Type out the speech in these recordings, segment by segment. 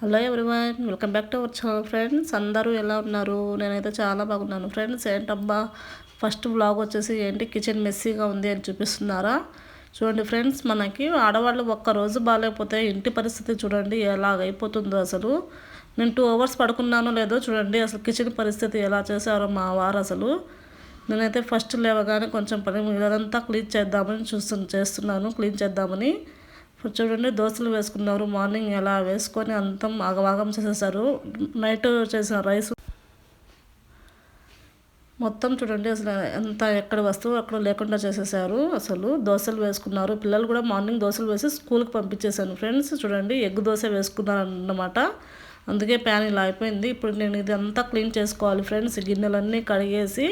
Hello everyone welcome back to our channel friends. అందరూ ఎలా ఉన్నారు? నేనైతే చాలా బాగున్నాను. ఫ్రెండ్స్ ఏంటబ్బా? ఫస్ట్ వ్లాగ్ వచ్చేసి ఏంటి? కిచెన్ మెస్సీగా ఉంది అని చూపిస్తున్నారా? చూడండి ఫ్రెండ్స్ మనకి ఆడవాళ్ళు ఒక్కరోజు బాగాలేకపోతే ఇంటి పరిస్థితి చూడండి ఎలాగైపోతుందో అసలు. నేను టూ అవర్స్ పడుకున్నానో లేదో చూడండి అసలు కిచెన్ పరిస్థితి ఎలా చేశారో మా వారు అసలు. నేనైతే ఫస్ట్ లేవగానే కొంచెం పని ఇదంతా క్లీన్ చేద్దామని చూస్తు చేస్తున్నాను క్లీన్ చేద్దామని. చూడండి దోశలు వేసుకున్నారు. మార్నింగ్ ఎలా వేసుకొని అంతం ఆగవాగం చేసేసారు. నైట్ చేసిన రైస్ మొత్తం చూడండి అసలు ఎంత ఎక్కడ వస్తువు అక్కడ లేకుండా చేసేసారు. అసలు దోశలు వేసుకున్నారు. పిల్లలు కూడా మార్నింగ్ దోశలు వేసి స్కూల్కి పంపించేశాను ఫ్రెండ్స్ చూడండి ఎగ్ దోశ వేసుకున్నాను అన్నమాట అందుకే ప్యాన్ ఇలా అయిపోయింది. ఇప్పుడు నేను ఇది అంతా క్లీన్ చేసుకోవాలి. ఫ్రెండ్స్ గిన్నెలన్నీ కడిగేసి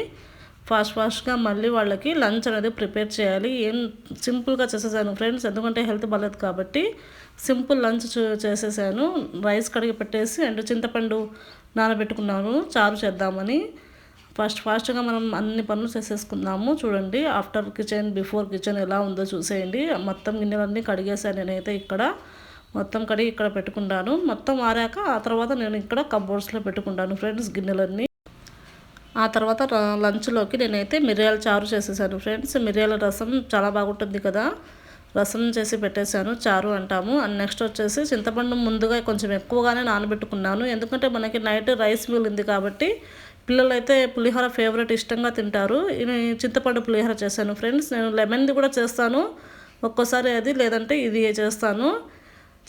ఫాస్ట్ ఫాస్ట్గా మళ్ళీ వాళ్ళకి లంచ్ అనేది ప్రిపేర్ చేయాలి. ఏం సింపుల్గా చేసేసాను ఫ్రెండ్స్. ఎందుకంటే హెల్త్ బాగాలేదు కాబట్టి సింపుల్ లంచ్ చేసేసాను. రైస్ కడిగి పెట్టేసి అండ్ చింతపండు నానబెట్టుకున్నాను. చారు చేద్దామని. ఫాస్ట్ ఫాస్ట్గా మనం అన్ని పనులు చేసేసుకుందాము. చూడండి ఆఫ్టర్ కిచెన్ బిఫోర్ కిచెన్ ఎలా ఉందో చూసేయండి. మొత్తం గిన్నెలన్నీ కడిగేసాను నేనైతే ఇక్కడ. మొత్తం కడిగి ఇక్కడ పెట్టుకుంటాను మొత్తం ఆరాక ఆ తర్వాత నేను ఇక్కడ కబోర్డ్స్లో పెట్టుకుంటాను ఫ్రెండ్స్ గిన్నెలన్నీ. ఆ తర్వాత లంచ్లోకి నేనైతే మిరియాల చారు చేసేసాను ఫ్రెండ్స్. మిరియాల రసం చాలా బాగుంటుంది కదా. రసం చేసి పెట్టేశాను చారు అంటాము. అండ్ నెక్స్ట్ వచ్చేసి చింతపండు ముందుగా కొంచెం ఎక్కువగానే నానబెట్టుకున్నాను. ఎందుకంటే మనకి నైట్ రైస్ మిగిలింది కాబట్టి పిల్లలు అయితే పులిహోర ఫేవరెట్ ఇష్టంగా తింటారు. చింతపండు పులిహోర చేశాను ఫ్రెండ్స్. నేను లెమన్ది కూడా చేస్తాను. ఒక్కోసారి అది లేదంటే ఇది చేస్తాను.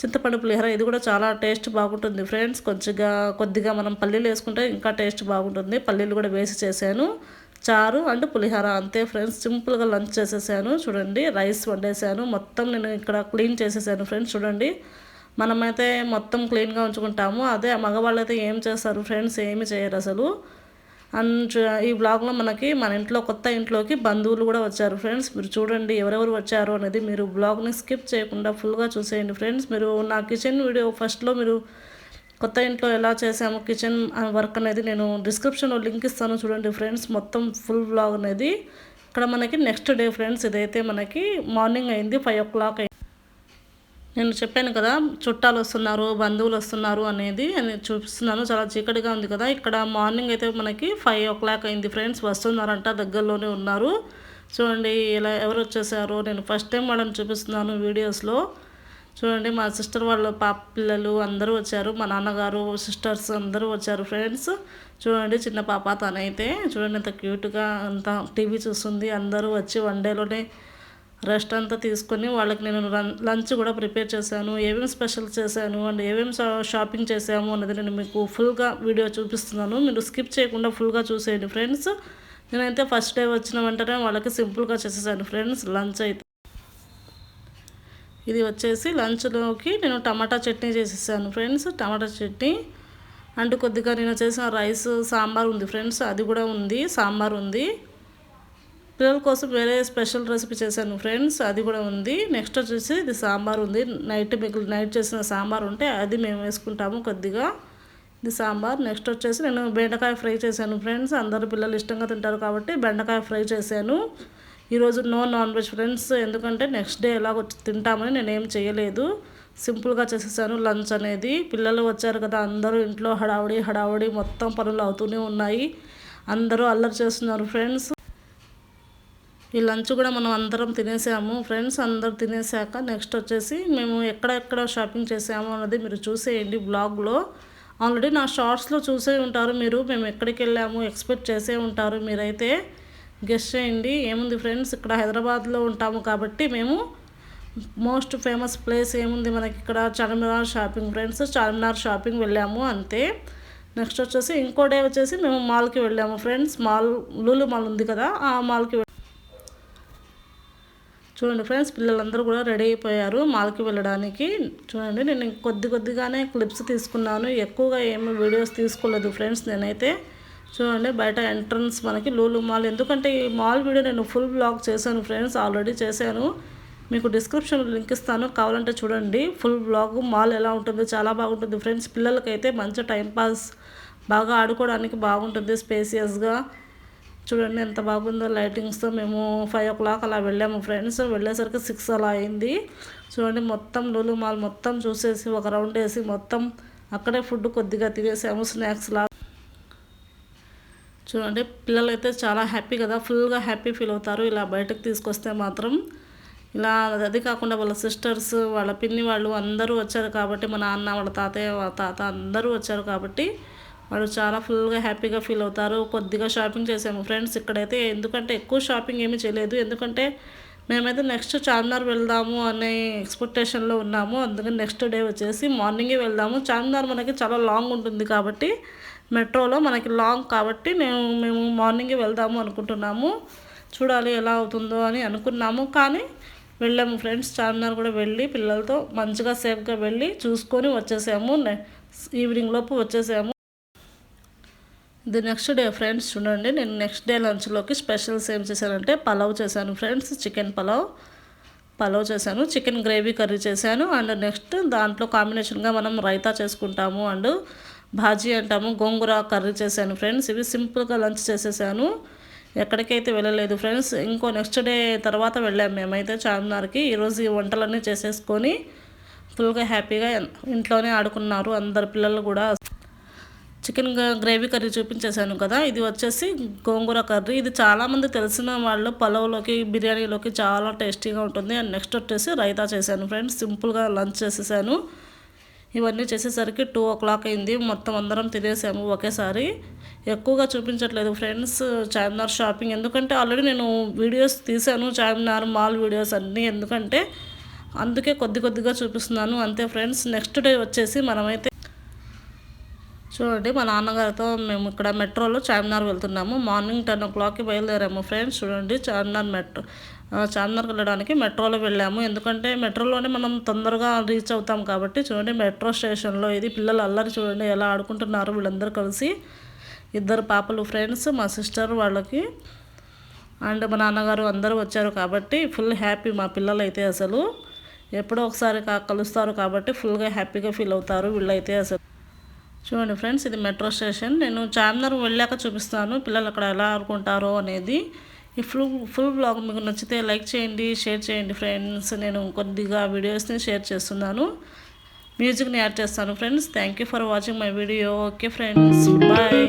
చింతపండు పులిహోర ఇది కూడా చాలా టేస్ట్ బాగుంటుంది ఫ్రెండ్స్. కొద్దిగా కొద్దిగా మనం పల్లీలు వేసుకుంటే ఇంకా టేస్ట్ బాగుంటుంది. పల్లీలు కూడా వేసి చేశాను. చారు అండ్ పులిహోర అంతే ఫ్రెండ్స్. సింపుల్గా లంచ్ చేసేసాను. చూడండి రైస్ వండేసాను. మొత్తం నేను ఇక్కడ క్లీన్ చేసేసాను ఫ్రెండ్స్. చూడండి మనమైతే మొత్తం క్లీన్గా ఉంచుకుంటాము. అదే మగవాళ్ళు అయితే ఏం చేస్తారు ఫ్రెండ్స్? ఏమి చేయరు అసలు. ఈ బ్లాగ్లో మనకి మన ఇంట్లో కొత్త ఇంట్లోకి బంధువులు కూడా వచ్చారు ఫ్రెండ్స్. మీరు చూడండి ఎవరెవరు వచ్చారు అనేది మీరు బ్లాగ్ని స్కిప్ చేయకుండా ఫుల్గా చూసేయండి ఫ్రెండ్స్. మీరు నా కిచెన్ వీడియో ఫస్ట్లో మీరు కొత్త ఇంట్లో ఎలా చేసాము కిచెన్ వర్క్ అనేది నేను డిస్క్రిప్షన్లో లింక్ ఇస్తాను చూడండి ఫ్రెండ్స్. మొత్తం ఫుల్ బ్లాగ్ అనేది. ఇక్కడ మనకి నెక్స్ట్ డే ఫ్రెండ్స్ ఇదైతే మనకి మార్నింగ్ అయింది ఫైవ్ ఓ క్లాక్ అయింది. నేను చెప్పాను కదా చుట్టాలు వస్తున్నారు బంధువులు వస్తున్నారు అనేది నేను చూపిస్తున్నాను. చాలా చీకటిగా ఉంది కదా. ఇక్కడ మార్నింగ్ అయితే మనకి ఫైవ్ ఓ క్లాక్ అయింది ఫ్రెండ్స్. వస్తున్నారంట దగ్గరలోనే ఉన్నారు. చూడండి ఇలా ఎవరు వచ్చేసారు. నేను ఫస్ట్ టైం వాళ్ళని చూపిస్తున్నాను వీడియోస్లో. చూడండి మా సిస్టర్ వాళ్ళ పాప పిల్లలు అందరూ వచ్చారు. మా నాన్నగారు సిస్టర్స్ అందరూ వచ్చారు ఫ్రెండ్స్. చూడండి చిన్న పాప తనైతే. చూడండి ఎంత క్యూట్గా అంత టీవీ చూస్తుంది. అందరూ వచ్చి వన్ డేలోనే రెస్ట్ అంతా తీసుకొని వాళ్ళకి నేను లంచ్ కూడా ప్రిపేర్ చేశాను ఏమేమి స్పెషల్ చేశాను అండ్ ఏమేమి షాపింగ్ చేశాము అన్నది నేను మీకు ఫుల్గా వీడియో చూపిస్తున్నాను. మీరు స్కిప్ చేయకుండా ఫుల్గా చూసేయండి ఫ్రెండ్స్. నేనైతే ఫస్ట్ డే వచ్చిన వెంటనే వాళ్ళకి సింపుల్గా చేసేసాను ఫ్రెండ్స్ లంచ్ అయితే. ఇది వచ్చేసి లంచ్లోకి నేను టమాటా చట్నీ చేసేసాను ఫ్రెండ్స్ టమాటా చట్నీ. అండ్ కొద్దిగా నేను చేసిన రైస్ సాంబార్ ఉంది ఫ్రెండ్స్ అది కూడా ఉంది సాంబార్ ఉంది. పిల్లల కోసం వేరే స్పెషల్ రెసిపీ చేశాను ఫ్రెండ్స్ అది కూడా ఉంది. నెక్స్ట్ వచ్చేసి ఇది సాంబార్ ఉంది. నైట్ మీకు నైట్ చేసిన సాంబార్ ఉంటే అది మేము వేసుకుంటాము కొద్దిగా. ఇది సాంబార్. నెక్స్ట్ వచ్చేసి నేను బెండకాయ ఫ్రై చేశాను ఫ్రెండ్స్. అందరు పిల్లలు ఇష్టంగా తింటారు కాబట్టి బెండకాయ ఫ్రై చేశాను. ఈరోజు నో నాన్ వెజ్ ఫ్రెండ్స్ ఎందుకంటే నెక్స్ట్ డే ఎలాగో తింటామని నేనేం చేయలేదు. సింపుల్గా చేసేసాను లంచ్ అనేది. పిల్లలు వచ్చారు కదా అందరూ ఇంట్లో హడావుడి హడావుడి మొత్తం పనులు అవుతూనే ఉన్నాయి. అందరూ అల్లరి చేస్తున్నారు ఫ్రెండ్స్. ఈ లంచ్ కూడా మనం అందరం తినేసాము. ఫ్రెండ్స్ అందరు తినేసాక నెక్స్ట్ వచ్చేసి మేము ఎక్కడెక్కడ షాపింగ్ చేసాము అన్నది మీరు చూసేయండి బ్లాగ్లో. ఆల్రెడీ నా షార్ట్స్లో చూసే ఉంటారు మీరు. మేము ఎక్కడికి వెళ్ళాము ఎక్స్పెక్ట్ చేసే ఉంటారు మీరైతే. గెస్ట్ చేయండి. ఏముంది ఫ్రెండ్స్ ఇక్కడ హైదరాబాద్లో ఉంటాము కాబట్టి మేము మోస్ట్ ఫేమస్ ప్లేస్ ఏముంది మనకి ఇక్కడ? Charminar shopping. Friends Charminar shopping వెళ్ళాము అంతే. నెక్స్ట్ వచ్చేసి ఇంకో డే వచ్చేసి మేము మాల్కి వెళ్ళాము. ఫ్రెండ్స్ మాల్ లూలు మాల్ ఉంది కదా ఆ మాల్కి చూడండి ఫ్రెండ్స్ పిల్లలందరూ కూడా రెడీ అయిపోయారు మాల్కి వెళ్ళడానికి. చూడండి నేను కొద్ది కొద్దిగానే క్లిప్స్ తీసుకున్నాను. ఎక్కువగా ఏమి వీడియోస్ తీసుకోలేదు ఫ్రెండ్స్ నేనైతే. చూడండి బయట ఎంట్రన్స్ మనకి లూలు మాల్. ఎందుకంటే ఈ మాల్ వీడియో నేను ఫుల్ బ్లాగ్ చేశాను ఫ్రెండ్స్ ఆల్రెడీ చేశాను. మీకు డిస్క్రిప్షన్ లింక్ ఇస్తాను. కావాలంటే చూడండి ఫుల్ బ్లాగ్ మాల్ ఎలా ఉంటుందో చాలా బాగుంటుంది ఫ్రెండ్స్. పిల్లలకైతే మంచి టైంపాస్ బాగా ఆడుకోవడానికి బాగుంటుంది స్పేసియస్గా చూడండి ఎంత బాగుందో లైటింగ్స్తో మేము ఫైవ్ ఓ క్లాక్ అలా వెళ్ళాము ఫ్రెండ్స్ వెళ్ళేసరికి సిక్స్ అలా అయింది. చూడండి మొత్తం లూలు మాల్ మొత్తం చూసేసి ఒక రౌండ్ వేసి మొత్తం అక్కడే ఫుడ్ కొద్దిగా తినేసాము స్నాక్స్ లా. చూడండి పిల్లలు అయితే చాలా హ్యాపీ కదా. ఫుల్గా హ్యాపీ ఫీల్ అవుతారు. ఇలా బయటకు తీసుకొస్తే మాత్రం ఇలా అది కాకుండా వాళ్ళ సిస్టర్స్ వాళ్ళ పిన్ని వాళ్ళు అందరూ వచ్చారు కాబట్టి మా నాన్న వాళ్ళ తాతయ్య వాళ్ళ తాత అందరూ వచ్చారు కాబట్టి వాళ్ళు చాలా ఫుల్గా హ్యాపీగా ఫీల్ అవుతారు. కొద్దిగా షాపింగ్ చేసాము. ఫ్రెండ్స్ ఇక్కడైతే ఎందుకంటే ఎక్కువ షాపింగ్ ఏమీ చేయలేదు. ఎందుకంటే మేమైతే నెక్స్ట్ చార్మినార్ వెళ్దాము అనే ఎక్స్పెక్టేషన్లో ఉన్నాము. అందుకని నెక్స్ట్ డే వచ్చేసి మార్నింగే వెళ్దాము. చార్మినార్ మనకి చాలా లాంగ్ ఉంటుంది కాబట్టి మెట్రోలో మనకి లాంగ్ కాబట్టి మేము మేము మార్నింగే వెళ్దాము అనుకుంటున్నాము. చూడాలి ఎలా అవుతుందో అని అనుకున్నాము. కానీ వెళ్ళాము ఫ్రెండ్స్ చార్మినార్ కూడా వెళ్ళి పిల్లలతో మంచిగా సేఫ్గా వెళ్ళి చూసుకొని వచ్చేసాము. ఈవినింగ్ లోపు వచ్చేసాము. ఇది నెక్స్ట్ డే ఫ్రెండ్స్ చూడండి నేను నెక్స్ట్ డే లంచ్లోకి స్పెషల్స్ ఏం చేశానంటే పలావ్ చేశాను ఫ్రెండ్స్ చికెన్ పలావ్. పలావ్ చేశాను చికెన్ గ్రేవీ కర్రీ చేశాను అండ్ నెక్స్ట్ దాంట్లో కాంబినేషన్గా మనం రైతా చేసుకుంటాము అండ్ భాజీ అంటాము గోంగూర కర్రీ చేశాను ఫ్రెండ్స్. ఇవి సింపుల్గా లంచ్ చేసేసాను. ఎక్కడికైతే వెళ్ళలేదు ఫ్రెండ్స్ ఇంకో నెక్స్ట్ డే తర్వాత వెళ్ళాము మేమైతే చార్మినార్కి. ఈరోజు ఈ వంటలన్నీ చేసేసుకొని ఫుల్గా హ్యాపీగా ఇంట్లోనే ఆడుకున్నారు అందరు పిల్లలు కూడా. చికెన్ గ్రేవీ కర్రీ చూపించేశాను కదా ఇది వచ్చేసి గోంగూర కర్రీ. ఇది చాలామంది తెలిసిన వాళ్ళు పలవ్లోకి బిర్యానీలోకి చాలా టేస్టీగా ఉంటుంది. అండ్ నెక్స్ట్ వచ్చేసి రైతా చేశాను ఫ్రెండ్స్. సింపుల్గా లంచ్ చేసేసాను. ఇవన్నీ చేసేసరికి టూ ఓ క్లాక్ అయింది. మొత్తం అందరం తినేసాము ఒకేసారి. ఎక్కువగా చూపించట్లేదు ఫ్రెండ్స్ చార్మినార్ షాపింగ్. ఎందుకంటే ఆల్రెడీ నేను వీడియోస్ తీశాను చార్మినార్ మాల్ వీడియోస్ అన్నీ. ఎందుకంటే అందుకే కొద్ది కొద్దిగా చూపిస్తున్నాను. అంతే ఫ్రెండ్స్. నెక్స్ట్ డే వచ్చేసి మనమైతే చూడండి మా నాన్నగారితో మేము ఇక్కడ మెట్రోలో చార్మినార్ వెళ్తున్నాము. మార్నింగ్ టెన్ ఓ క్లాక్కి బయలుదేరాము ఫ్రెండ్స్. చూడండి చార్మినార్ మెట్రో చార్మినార్కి వెళ్ళడానికి మెట్రోలో వెళ్ళాము. ఎందుకంటే మెట్రోలోనే మనం తొందరగా రీచ్ అవుతాం కాబట్టి చూడండి మెట్రో స్టేషన్లో ఇది పిల్లలు అల్లరి చూడండి ఎలా ఆడుకుంటున్నారు వీళ్ళందరూ కలిసి. ఇద్దరు పాపలు ఫ్రెండ్స్ మా సిస్టర్ వాళ్ళకి అండ్ మా నాన్నగారు అందరూ వచ్చారు కాబట్టి ఫుల్ హ్యాపీ మా పిల్లలు అయితే అసలు. ఎప్పుడో ఒకసారి కలుస్తారు కాబట్టి ఫుల్గా హ్యాపీగా ఫీల్ అవుతారు వీళ్ళైతే అసలు. చూడండి ఫ్రెండ్స్ ఇది మెట్రో స్టేషన్. నేను చార్మినార్ వెళ్ళాక చూపిస్తాను పిల్లలు అక్కడ ఎలా ఆడుకుంటారో అనేది. ఈ ఫుల్ ఫుల్ బ్లాగ్ మీకు నచ్చితే లైక్ చేయండి షేర్ చేయండి ఫ్రెండ్స్. నేను కొద్దిగా వీడియోస్ని షేర్ చేస్తున్నాను. మ్యూజిక్ని యాడ్ చేస్తాను friends. Thank you for watching my video okay friends bye